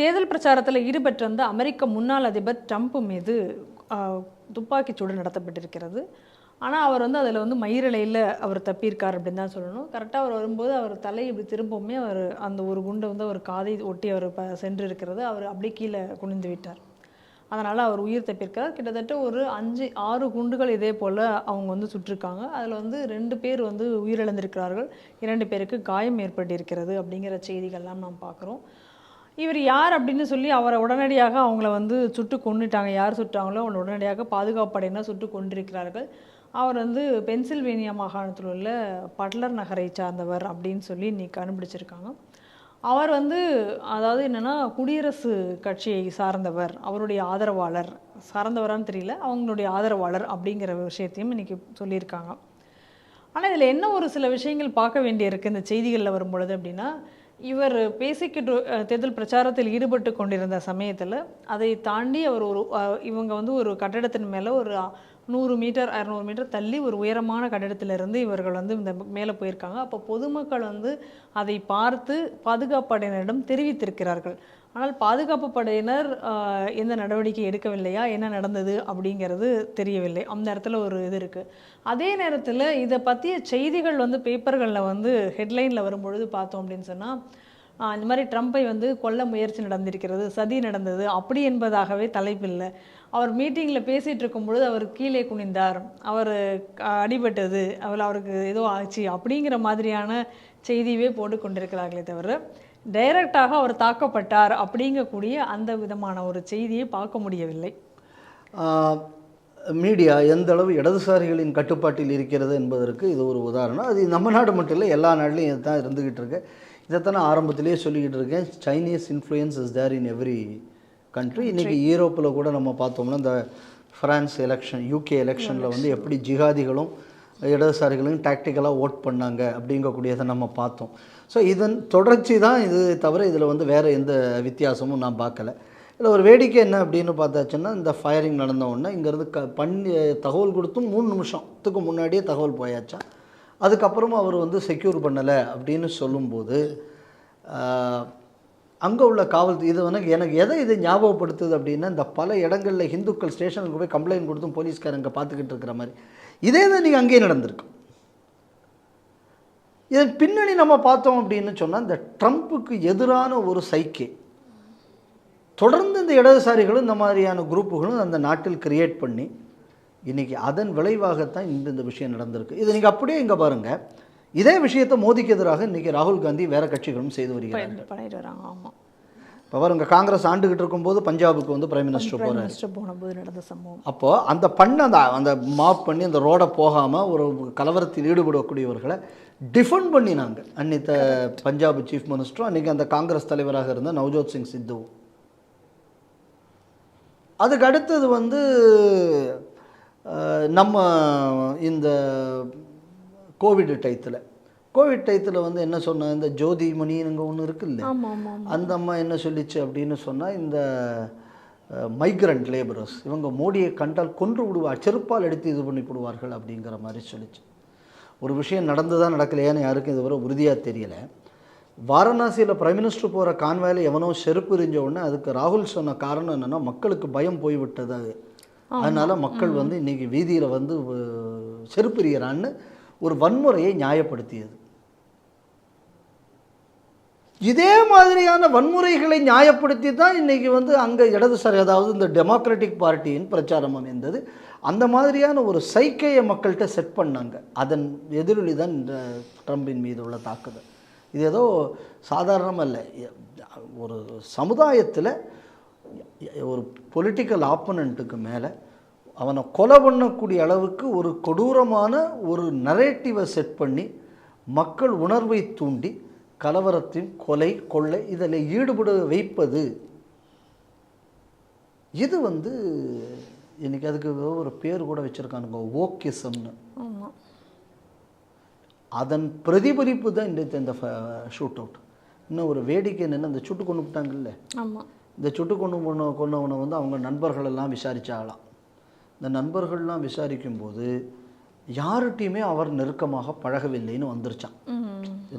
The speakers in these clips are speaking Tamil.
தேர்தல் பிரச்சாரத்தில் ஈடுபட்டிருந்த அமெரிக்க முன்னாள் அதிபர் ட்ரம்ப் மீது துப்பாக்கிச்சூடு நடத்தப்பட்டிருக்கிறது. ஆனால் அவர் வந்து அதில் வந்து மயிரிழையில் அவர் தப்பியிருக்கார் அப்படின்னு தான் சொல்லணும். கரெக்டாக அவர் வரும்போது அவர் தலை இப்படி திரும்பவுமே அவர் அந்த ஒரு குண்டை வந்து அவர் காதை ஒட்டி அவர் ப சென்று இருக்கிறது அவர் அப்படியே கீழே குனிந்து விட்டார். அதனால் அவர் உயிர் தப்பியிருக்கார். கிட்டத்தட்ட ஒரு அஞ்சு ஆறு குண்டுகள் இதே போல் அவங்க வந்து சுட்டிருக்காங்க. அதில் வந்து ரெண்டு பேர் வந்து உயிரிழந்திருக்கிறார்கள். இரண்டு பேருக்கு காயம் ஏற்பட்டிருக்கிறது அப்படிங்கிற செய்திகள்லாம் நாம் பார்க்குறோம். இவர் யார் அப்படின்னு சொல்லி அவரை உடனடியாக அவங்கள வந்து சுட்டு கொன்னுட்டாங்க. யார் சுட்டாங்களோ அவங்களை உடனடியாக பாதுகாப்பு படையினர் சுட்டு கொண்டிருக்கிறார்கள் அவர் வந்து பென்சில்வேனியா மாகாணத்தில் உள்ள பட்லர் நகரை சார்ந்தவர் அப்படின்னு சொல்லி இன்னைக்கு கண்டுபிடிச்சிருக்காங்க. அவர் வந்து அதாவது என்னென்னா குடியரசு கட்சியை சார்ந்தவர் அவருடைய ஆதரவாளர். சார்ந்தவரான்னு தெரியல அவங்களுடைய ஆதரவாளர் அப்படிங்கிற விஷயத்தையும் இன்னைக்கு சொல்லியிருக்காங்க. ஆனால் இதில் என்ன ஒரு சில விஷயங்கள் பார்க்க வேண்டியிருக்கு? இந்த செய்திகளில் வரும்பொழுது அப்படின்னா இவர் பேசிக்கிட்டு தேர்தல் பிரச்சாரத்தில் ஈடுபட்டு கொண்டிருந்த சமயத்தில் அதை தாண்டி அவர் ஒரு இவங்க வந்து ஒரு கட்டடத்தின் மேலே ஒரு நூறு மீட்டர் அறநூறு மீட்டர் தள்ளி ஒரு உயரமான கட்டிடத்திலிருந்து இவர்கள் வந்து இந்த மேலே போயிருக்காங்க. அப்போ பொதுமக்கள் வந்து அதை பார்த்து பாதுகாப்பு படையினரிடம் தெரிவித்திருக்கிறார்கள். ஆனால் பாதுகாப்பு படையினர் எந்த நடவடிக்கை எடுக்கவில்லையா? என்ன நடந்தது? அப்படிங்கிறது தெரியவில்லை. அந்த இடத்துல ஒரு இது இருக்குது அதே நேரத்தில் இதை பற்றிய செய்திகள் வந்து பேப்பர்களில் வந்து ஹெட்லைனில் வரும்பொழுது பார்த்தோம் அப்படின்னு சொன்னால் இந்த மாதிரி ட்ரம்ப்பை வந்து கொல்ல முயற்சி நடந்திருக்கிறது சதி நடந்தது அப்படி என்பதாகவே தலைப்பில்லை. அவர் மீட்டிங்கில் பேசிகிட்டு இருக்கும் பொழுது அவர் கீழே குனிந்தார். அவர் அடிபட்டது. அவர் அவருக்கு ஏதோ ஆச்சு அப்படிங்கிற மாதிரியான செய்தியவே போட்டு கொண்டிருக்கிறார்களே தவிர டைரக்டாக அவர் தாக்கப்பட்டார் அப்படிங்கக்கூடிய அந்த விதமான ஒரு செய்தியை பார்க்க முடியவில்லை. மீடியா எந்த அளவு இடதுசாரிகளின் கட்டுப்பாட்டில் இருக்கிறது என்பதற்கு இது ஒரு உதாரணம். அது நம்ம நாடு மட்டும் இல்லை எல்லா நாட்டிலையும் இதுதான் இருந்துக்கிட்டு இருக்கு. இதைத்தானே ஆரம்பத்திலேயே சொல்லிக்கிட்டு இருக்கேன். Chinese influence is there in every country இன்றைக்கி யூரோப்பில் கூட நம்ம பார்த்தோம்னா இந்த ஃப்ரான்ஸ் எலெக்ஷன் யூகே எலெக்ஷனில் வந்து எப்படி ஜிகாதிகளும் இடதுசாரிகளும் டாக்டிக்கலாக ஓட் பண்ணாங்க அப்படிங்கக்கூடியதை நம்ம பார்த்தோம். ஸோ இதன் தொடர்ச்சி தான் இது தவிர இதில் வந்து வேறு எந்த வித்தியாசமும் நான் பார்க்கல. இதில் ஒரு வேடிக்கை என்ன அப்படின்னு பார்த்தாச்சுன்னா இந்த ஃபயரிங் நடந்த உடனே இங்கேருந்து க பண்ணி தகவல் கொடுத்தும் மூணு நிமிஷத்துக்கு முன்னாடியே தகவல் போயாச்சா. அதுக்கப்புறமா அவர் வந்து செக்யூர் பண்ணலை அப்படின்னு சொல்லும்போது அங்கே உள்ள காவல் இது வந்து எனக்கு எதை இது ஞாபகப்படுத்துது அப்படின்னா இந்த பல இடங்களில் ஹிந்துக்கள் ஸ்டேஷனுக்கு போய் கம்ப்ளைண்ட் கொடுத்தும் போலீஸ்காரங்க பார்த்துக்கிட்டு இருக்கிற மாதிரி. இதே தான் நீங்கள் அங்கேயே நடந்திருக்கு. இதன் பின்னணி நம்ம பார்த்தோம் அப்படின்னு சொன்னால் இந்த ட்ரம்ப்புக்கு எதிரான ஒரு சைக்கே. தொடர்ந்து இந்த இடதுசாரிகளும் இந்த மாதிரியான குரூப்புகளும் அந்த நாட்டில் கிரியேட் பண்ணி இன்றைக்கி அதன் விளைவாகத்தான் இந்த இந்த விஷயம் நடந்திருக்கு. இது நீங்கள் அப்படியே இங்கே பாருங்கள் இதே விஷயத்தை மோதிக்கு எதிராக இன்றைக்கி ராகுல் காந்தி வேறு கட்சிகளும் செய்து வராங்க ஆமாம் இப்போ பாருங்க காங்கிரஸ் ஆண்டுகிட்டு இருக்கும்போது பஞ்சாபுக்கு வந்து பிரைம் மினிஸ்டர் போகிறார் போனபோது நடந்த சம்பவம். அப்போது அந்த பண்ண அந்த அந்த மாப் பண்ணி அந்த ரோடை போகாமல் ஒரு கலவரத்தில் ஈடுபடக்கூடியவர்களை டிஃபெண்ட் பண்ணினாங்க. அன்னைத்த பஞ்சாப் சீஃப் மினிஸ்டரும் அன்றைக்கி அந்த காங்கிரஸ் தலைவராக இருந்த நவ்ஜோத் சிங் சித்து. அதுக்கு அடுத்தது வந்து நம்ம இந்த கோவிட் டயத்தில் கோவிட் டயத்தில் வந்து என்ன சொன்ன இந்த ஜோதிமணிங்க ஒன்று இருக்குல்ல ஆமாம் ஆமாம் அந்த அம்மா என்ன சொல்லிச்சு அப்படின்னு சொன்னால் இந்த மைக்ரண்ட் லேபரர்ஸ் இவங்க மோடியை கண்டால் கொன்று விடுவா செருப்பால் எடுத்து இது பண்ணி விடுவார்கள் அப்படிங்கிற மாதிரி சொல்லிச்சு. ஒரு விஷயம் நடந்ததா நடக்கலையான்னு யாருக்கும் இதுவரை உறுதியாக தெரியலை. வாரணாசியில் பிரைம் மினிஸ்டர் போகிற கான்வாயில் எவனோ செருப்பு எறிஞ்ச உடனே அதுக்கு ராகுல் சொன்ன காரணம் என்னென்னா மக்களுக்கு பயம் போய்விட்டது அது. அதனால மக்கள் வந்து இன்னைக்கு வீதியில் வந்து செருப்பு எறிகிறான்னு ஒரு வன்முறையை நியாயப்படுத்தியது. இதே மாதிரியான வன்முறைகளை நியாயப்படுத்தி தான் இன்றைக்கி வந்து அங்கே இடதுசாரி அதாவது இந்த டெமோக்ராட்டிக் பார்ட்டியின் பிரச்சாரம் அமைந்தது. அந்த மாதிரியான ஒரு சைக்கையை மக்கள்கிட்ட செட் பண்ணாங்க. அதன் எதிரொலி தான் இந்த ட்ரம்பின் மீது உள்ள தாக்குதல். இது ஏதோ சாதாரணமாக இல்லை ஒரு சமுதாயத்தில் ஒரு பொலிட்டிக்கல் ஆப்பனண்ட்டுக்கு மேலே அவனை கொலை பண்ணக்கூடிய அளவுக்கு ஒரு கொடூரமான ஒரு நரேட்டிவை செட் பண்ணி மக்கள் உணர்வை தூண்டி கலவரத்தின் கொலை கொள்ளை இதில் ஈடுபட வைப்பது. இது வந்து இன்னைக்கு அதுக்கு ஒரு பேர் கூட வச்சுருக்கானுங்க ஓக்கிசம்னு ஆமாம் அதன் பிரதிபலிப்பு தான் இந்த இந்த ஷூட் அவுட் இன்னும் ஒரு வேடிக்கை என்னென்ன இந்த சுட்டு கொண்டு விட்டாங்கல்ல? இந்த சுட்டு கொண்டு போன கொண்டவனை வந்து அவங்க நண்பர்கள் எல்லாம் விசாரிச்சாகலாம். இந்த நண்பர்கள்லாம் விசாரிக்கும்போது யார்கிட்டையுமே அவர் நெருக்கமாக பழகவில்லைன்னு வந்துருச்சான்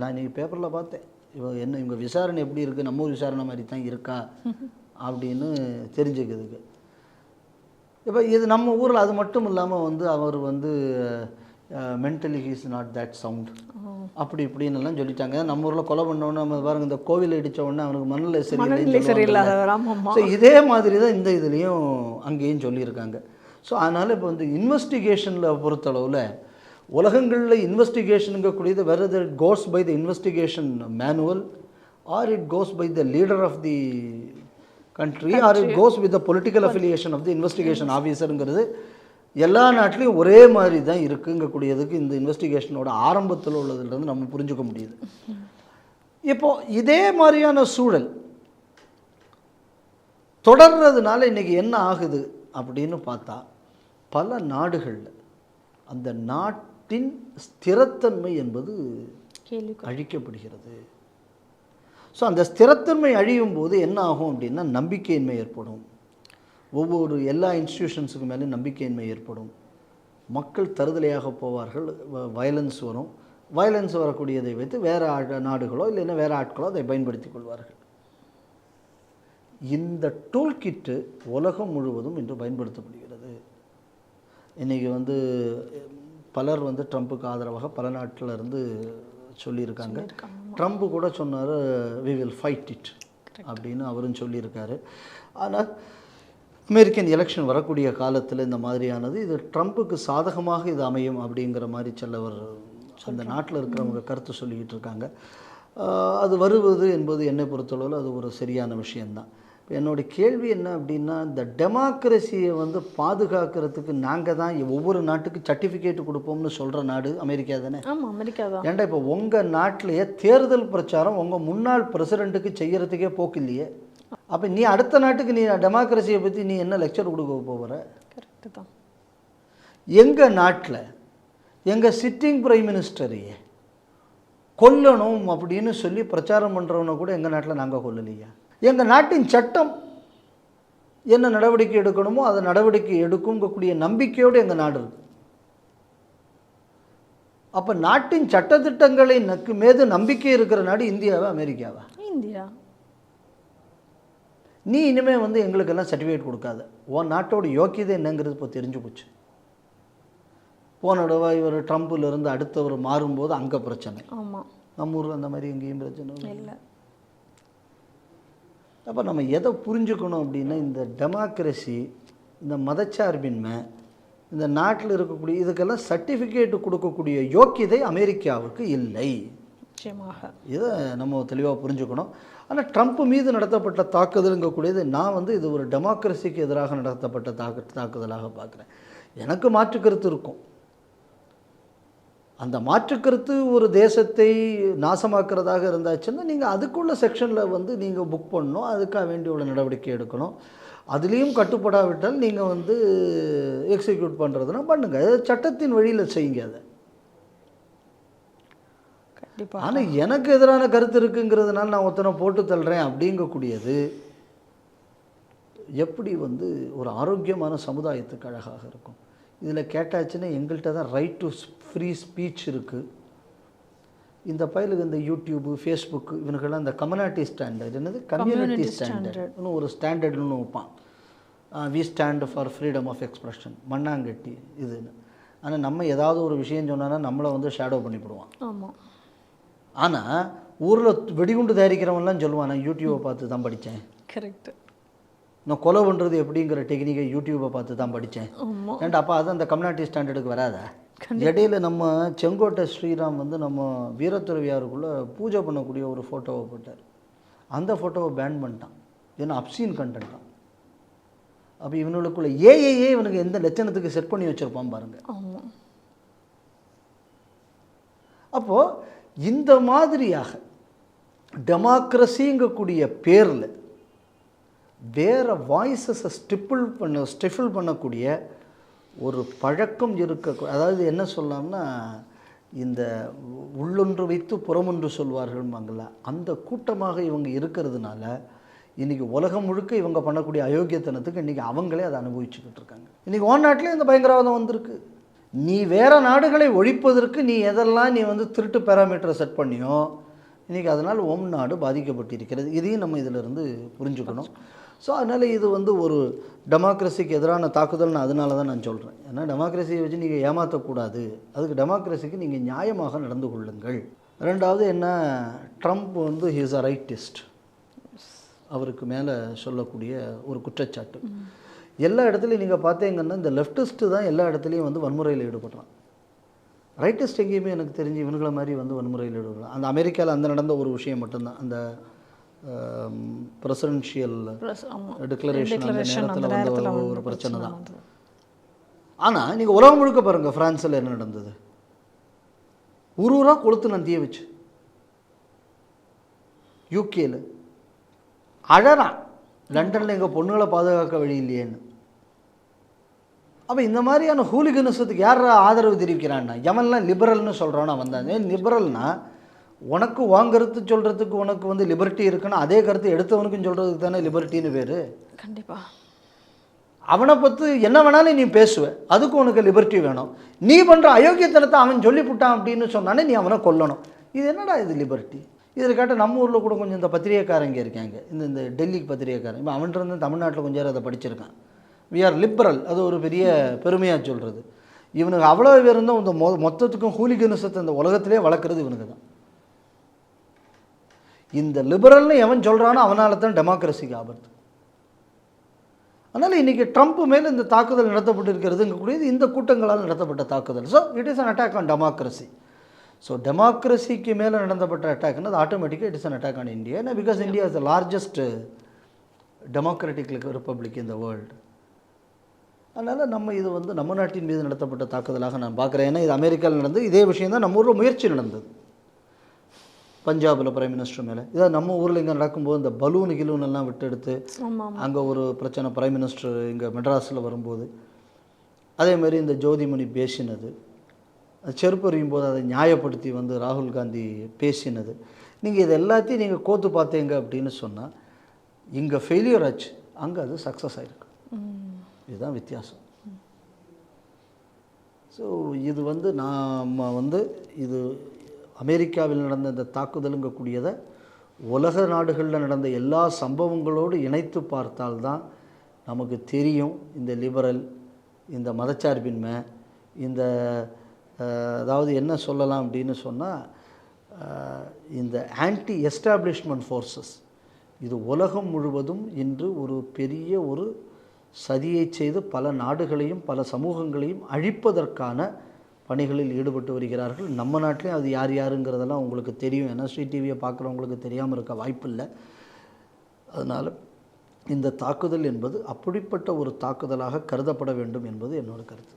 நான் இன்னைக்கு பேப்பரில் பார்த்தேன். இவ என்ன இவங்க விசாரணை எப்படி இருக்குது நம்ம ஊர் விசாரணை மாதிரி தான் இருக்கா? அப்படின்னு தெரிஞ்சுக்கிறதுக்கு. இப்போ இது நம்ம ஊரில் அது மட்டும் இல்லாமல் வந்து அவர் வந்து mentally he's not that sound அப்படி இப்படின்னு எல்லாம் சொல்லிட்டாங்க. நம்ம ஊரில் கொலை பண்ணோன்னு நம்ம பாருங்க இந்த கோவில் இடிச்ச உடனே அவனுக்கு மண்ணில் சரியில்லை இதே மாதிரி தான் இந்த இதுலேயும் அங்கேயும் சொல்லியிருக்காங்க. ஸோ அதனால் இப்போ வந்து இன்வெஸ்டிகேஷனில் பொறுத்தளவில் உலகங்களில் இன்வெஸ்டிகேஷனுங்கக்கூடியது where it goes by the investigation manual or it goes by the leader of the country or it goes with the political affiliation of the investigation ஆஃபீஸருங்கிறது எல்லா நாட்டிலையும் ஒரே மாதிரி தான் இருக்குங்கக்கூடியதுக்கு இந்த இன்வெஸ்டிகேஷனோட ஆரம்பத்தில் உள்ளதுலேருந்து நம்ம புரிஞ்சுக்க முடியுது. இப்போ இதே மாதிரியான சூழல் தொடர்றதுனால இன்னைக்கு என்ன ஆகுது? அப்படின்னு பார்த்தா பல நாடுகளில் அந்த நாட்டின் ஸ்திரத்தன்மை என்பது கேள்வி அழிக்கப்படுகிறது. ஸோ அந்த ஸ்திரத்தன்மை அழியும் போது என்ன ஆகும் அப்படின்னா நம்பிக்கையின்மை ஏற்படும். ஒவ்வொரு எல்லா இன்ஸ்டிடியூஷன்ஸுக்கு மேலே நம்பிக்கையின்மை ஏற்படும். மக்கள் தருதலையாக போவார்கள் வயலன்ஸ் வரும். வயலன்ஸ் வரக்கூடியதை வைத்து வேறு நாடுகளோ இல்லைன்னா வேறு ஆட்களோ அதை பயன்படுத்திக் கொள்வார்கள். இந்த டூல் கிட்டு உலகம் முழுவதும் இன்று பயன்படுத்தப்படுகிறது. இன்றைக்கி வந்து பலர் வந்து ட்ரம்ப்புக்கு ஆதரவாக பல நாட்டில் இருந்து சொல்லியிருக்காங்க. ட்ரம்ப் கூட சொன்னார் வி வில் ஃபைட் இட் அப்படின்னு அவரும் சொல்லியிருக்காரு. ஆனால் அமெரிக்கன் எலெக்ஷன் வரக்கூடிய காலத்தில் இந்த மாதிரியானது இது ட்ரம்ப்புக்கு சாதகமாக இது அமையும் அப்படிங்கிற மாதிரி சிலவர் அந்த நாட்டில் இருக்கிறவங்க கருத்து சொல்லிக்கிட்டு இருக்காங்க. அது வருவது என்பது என்னை பொறுத்தளவில் அது ஒரு சரியான விஷயம்தான். இப்ப என்னோட கேள்வி என்ன அப்படின்னா இந்த டெமோக்ரஸியை வந்து பாதுகாக்கிறதுக்கு நாங்கள் தான் ஒவ்வொரு நாட்டுக்கு சர்டிஃபிகேட் கொடுப்போம்னு சொல்கிற நாடு அமெரிக்கா தானே? ஆமா அமெரிக்கா தான். ஏன்டா இப்போ உங்கள் நாட்டிலேயே தேர்தல் பிரச்சாரம் உங்கள் முன்னாள் பிரசிடெண்ட்டுக்கு செய்யறதுக்கே போக்கு இல்லையே அப்போ நீ அடுத்த நாட்டுக்கு நீ டெமோக்ரஸியை பற்றி நீ என்ன லெக்சர் கொடுக்க போகிற கரெக்டு தான். எங்கள் நாட்டில் எங்கள் சிட்டிங் பிரைம் மினிஸ்டரையே கொல்லணும் அப்படின்னு சொல்லி பிரச்சாரம் பண்ணுறவனை கூட எங்கள் நாட்டில் நாங்கள் கொல்லலையா? எங்கள் நாட்டின் சட்டம் என்ன நடவடிக்கை எடுக்கணுமோ அதை நடவடிக்கை எடுக்குங்கக்கூடிய நம்பிக்கையோடு எங்கள் நாடு இருக்கு. அப்போ நாட்டின் சட்டத்திட்டங்களை நக்கு மீது நம்பிக்கை இருக்கிற நாடு இந்தியாவா அமெரிக்காவா? இந்தியா. நீ இனிமேல் வந்து எங்களுக்கெல்லாம் சர்டிஃபிகேட் கொடுக்காத. உன் நாட்டோட யோக்கியதை என்னங்கிறது இப்போ தெரிஞ்சு போச்சு. போன தடவை இவர் ட்ரம்ப்ல இருந்து அடுத்தவர் மாறும்போது அங்கே பிரச்சனை. ஆமா. நம்ம ஊரில் அந்த மாதிரி எங்கேயும் பிரச்சனை இல்லை. அப்போ நம்ம எதை புரிஞ்சுக்கணும் அப்படின்னா இந்த டெமோக்ரஸி இந்த மதச்சார்பின்மை இந்த நாட்டில் இருக்கக்கூடிய இதுக்கெல்லாம் சர்டிஃபிகேட் கொடுக்கக்கூடிய யோக்கியதை அமெரிக்காவுக்கு இல்லை. நிச்சயமாக. இதை நம்ம தெளிவாக புரிஞ்சுக்கணும். ஆனால் ட்ரம்ப் மீது நடத்தப்பட்ட தாக்குதலுங்கக்கூடியது நான் வந்து இது ஒரு டெமோக்ரஸிக்கு எதிராக நடத்தப்பட்ட தாக்கு தாக்குதலாக பார்க்குறேன். எனக்கு மாற்று கருத்து இருக்கும். அந்த மாற்றுக்கருத்து ஒரு தேசத்தை நாசமாக்குறதாக இருந்தாச்சுன்னா நீங்கள் அதுக்குள்ள செக்ஷனில் வந்து நீங்கள் புக் பண்ணணும். அதுக்காக வேண்டிய உள்ள நடவடிக்கை எடுக்கணும். அதுலேயும் கட்டுப்படாவிட்டால் நீங்கள் வந்து எக்ஸிக்யூட் பண்ணுறதுனா பண்ணுங்கள் சட்டத்தின் வழியில் செய்யுங்க அதை. ஆனால் எனக்கு எதிரான கருத்து இருக்குங்கிறதுனால நான் ஒருத்தனை போட்டு தள்ளுறேன் அப்படிங்கக்கூடியது எப்படி வந்து ஒரு ஆரோக்கியமான சமுதாயத்துக்கு அழகாக இருக்கும். இதில் கேட்டாச்சுன்னா எங்கள்கிட்ட தான் ரைட் டு ஃப்ரீ ஸ்பீச் இருக்குது இந்த பயலுக்கு இந்த யூடியூப்பு ஃபேஸ்புக்கு இவனுக்கெல்லாம் இந்த கம்யூனிட்டி ஸ்டாண்டர்ட் என்னது? கம்யூனிட்டி ஸ்டாண்டர்ட்னு ஒரு ஸ்டாண்டர்ட்னு வைப்பான். We stand for freedom of expression மண்ணாங்கட்டி இதுன்னு. ஆனால் நம்ம ஏதாவது ஒரு விஷயம் சொன்னோன்னா நம்மளை வந்து ஷேடோ பண்ணிவிடுவான். ஆமா. ஆனால் ஊரில் வெடிகுண்டு தயாரிக்கிறவன்லாம் சொல்லுவான் நான் யூடியூப்பை பார்த்து தான் படித்தேன். கரெக்ட் நான் கொலை பண்ணுறது எப்படிங்கிற டெக்னிக்கை யூடியூப்பை பார்த்து தான் படித்தேன். ஏன்டா அப்போ அது அந்த கம்யூனிட்டி ஸ்டாண்டர்டுக்கு வராதா? இடையில நம்ம செங்கோட்டை ஸ்ரீராம் வந்து நம்ம வீரத்துறவியாருக்குள்ளே பூஜை பண்ணக்கூடிய ஒரு ஃபோட்டோவை போட்டார். அந்த ஃபோட்டோவை பேன் பண்ணிட்டான். ஏன்னா அப்சீன் கண்டென்ட்டான் அப்போ இவனுக்குள்ள ஏஏஏ இவனுக்கு எந்த லட்சணத்துக்கு செட் பண்ணி வச்சுருப்பான் பாருங்கள் அப்போது இந்த மாதிரியாக டெமோக்ரஸிங்கக்கூடிய பேரில் வேறு வாய்ஸஸை ஸ்டிப்பிள் பண்ண ஸ்டிஃபிள் பண்ணக்கூடிய ஒரு பழக்கம் இருக்க அதாவது என்ன சொல்லலாம்னா இந்த உள்ளொன்று வைத்து புறமொன்று சொல்வார்கள்பாங்கள்ல அந்த கூட்டமாக இவங்க இருக்கிறதுனால இன்றைக்கி உலகம் முழுக்க இவங்க பண்ணக்கூடிய அயோக்கியத்தனத்துக்கு இன்றைக்கி அவங்களே அதை அனுபவிச்சுக்கிட்டு இருக்காங்க. இன்றைக்கி ஓன் நாட்டிலே இந்த பயங்கரவாதம் வந்திருக்கு. நீ வேறு நாடுகளை ஒழிப்பதற்கு நீ எதெல்லாம் நீ வந்து திருட்டு பேராமீட்டரை செட் பண்ணியோ இன்றைக்கி அதனால் ஓம் நாடு பாதிக்கப்பட்டிருக்கிறது. இதையும் நம்ம இதிலிருந்து புரிஞ்சுக்கணும். ஸோ அதனால் இது வந்து ஒரு டெமோக்ரஸிக்கு எதிரான தாக்குதல்னு அதனால தான் நான் சொல்கிறேன் ஏன்னா டெமோக்ரஸியை வச்சு நீங்கள் ஏமாற்றக்கூடாது அதுக்கு டெமோக்ரஸிக்கு நீங்கள் நியாயமாக நடந்து கொள்ளுங்கள். ரெண்டாவது என்ன? ட்ரம்ப் வந்து ஹீஸ் அ ரைட்டிஸ்ட் அவருக்கு மேலே சொல்லக்கூடிய ஒரு குற்றச்சாட்டு. எல்லா இடத்துலையும் நீங்கள் பார்த்தீங்கன்னா இந்த லெஃப்டிஸ்ட்டு தான் எல்லா இடத்துலையும் வந்து வன்முறையில் ஈடுபடுறான். ரைட்டிஸ்ட் எங்கேயுமே எனக்கு தெரிஞ்சு இவனுங்களை மாதிரி வந்து வன்முறையில் ஈடுபடுறான். அந்த அமெரிக்காவில் அந்த நடந்த ஒரு விஷயம் மட்டும்தான். அந்த பிரசிடென்ஷியல் ஆமா. டிக்ளரேஷன் அந்த நேரத்தில் வந்த ஒரு பிரச்சனை தான். ஆனால் நீங்கள் உலகம் முழுக்க பாருங்கள் ஃப்ரான்ஸில் என்ன நடந்தது? ஒரு ஊரா கொளுத்து நந்திய வச்சு. யூகேல அழறான் லண்டனில் எங்கள் பொண்ணுங்களை பாதுகாக்க வழி இல்லையேன்னு. அப்போ இந்த மாதிரியான ஹூலிகனிசத்துக்கு யார் ஆதரவு தெரிவிக்கிறான்னா எவன்லாம் லிபரல்னு சொல்கிறான் அவன் தான் ஏன் லிபரல்னா உனக்கு உன் கருத்து சொல்கிறதுக்கு உனக்கு வந்து லிபர்ட்டி இருக்குன்னா அதே கருத்து எடுத்தவனுக்கும் சொல்கிறதுக்கு தானே லிபர்ட்டின்னு பேர் கண்டிப்பா. அவனை பற்றி என்ன வேணாலும் நீ பேசுவ. அதுக்கு உனக்கு லிபர்ட்டி வேணும். நீ பண்ணுற அயோக்கியத்தனத்தை அவன் சொல்லிவிட்டான் அப்படின்னு சொன்னானே நீ அவனை கொல்லணும். இது என்னடா இது லிபர்ட்டி இதில் கேட்ட நம்ம ஊரில் கூட கொஞ்சம் இந்த பத்திரிகைக்காரங்க இருக்காங்க. இந்த இந்த டெல்லி பத்திரிகைக்காரன் இப்போ அவன்கிட்ட இருந்து தமிழ்நாட்டில் கொஞ்சம் நேரம் அதை படிச்சிருக்கான். வி ஆர் லிபரல் அது ஒரு பெரிய பெருமையாக சொல்கிறது இவனுக்கு அவ்வளோ பேர் இருந்தும் இந்த மொ மொத்தத்துக்கும் ஹூலிகனிசத்தை இந்த உலகத்திலே வளர்க்குறது இவனுக்கு தான் இந்த லிபரல்னு எவன் சொல்கிறானோ அவனால் தான் டெமோக்ரஸிக்கு ஆபத்து. அதனால் இன்றைக்கி ட்ரம்ப் மேலே இந்த தாக்குதல் நடத்தப்பட்டிருக்கிறதுங்கக்கூடியது இந்த கூட்டங்களால் நடத்தப்பட்ட தாக்குதல். So it is an attack on democracy so டெமோக்ரஸிக்கு மேலே நடந்தப்பட்ட அட்டாக்னா அது ஆட்டோமேட்டிக்காக it is an attack on India ஏன்னா because India is the largest democratic republic இந்த வேர்ல்டு அதனால் நம்ம இது வந்து நம்ம நாட்டின் மீது நடத்தப்பட்ட தாக்குதலாக நான் பார்க்குறேன். ஏன்னா இது அமெரிக்காவில் நடந்து இதே விஷயம் தான் நம்ம ஊரில் முயற்சி நடந்தது. பஞ்சாபில் பிரைம் மினிஸ்டர் மேலே. இதான் நம்ம ஊரில் இங்கே நடக்கும்போது இந்த பலூன் கிலூன் எல்லாம் விட்டு எடுத்து ஆமா. அங்கே ஒரு பிரச்சனை பிரைம் மினிஸ்டர் இங்கே மெட்ராஸில் வரும்போது. அதே மாதிரி இந்த ஜோதிமணி பேசினது. செருப்பறியும் போது அதை நியாயப்படுத்தி வந்து ராகுல் காந்தி பேசினது. நீங்கள் இது எல்லாத்தையும் நீங்கள் கோத்து பார்த்தீங்க அப்படின்னு சொன்னால் இங்கே ஃபெயிலியர் ஆச்சு. அங்கே அது சக்ஸஸ் ஆயிருக்கு. இதுதான் வித்தியாசம். ஸோ இது வந்து நாம் வந்து இது அமெரிக்காவில் நடந்த இந்த தாக்குதலுங்கக்கூடியதை உலக நாடுகளில் நடந்த எல்லா சம்பவங்களோடு இணைத்து பார்த்தால்தான் நமக்கு தெரியும் இந்த லிபரல் இந்த மதச்சார்பின்மை இந்த அதாவது என்ன சொல்லலாம் அப்படின்னு சொன்னால் இந்த ஆன்டி எஸ்டாப்ளிஷ்மெண்ட் ஃபோர்ஸஸ் இது உலகம் முழுவதும் இன்று ஒரு பெரிய ஒரு சதியை செய்து பல நாடுகளையும் பல சமூகங்களையும் அழிப்பதற்கான பணிகளில் ஈடுபட்டு வருகிறார்கள். நம்ம நாட்டிலே அது யார் யாருங்கிறதெல்லாம் உங்களுக்கு தெரியும். ஏன்னா ஸ்ரீ டிவியை பார்க்குறவங்களுக்கு தெரியாமல் இருக்க வாய்ப்பில்லை. அதனால் இந்த தாக்குதல் என்பது அப்படிப்பட்ட ஒரு தாக்குதலாக கருதப்பட வேண்டும் என்பது என்னோட கருத்து.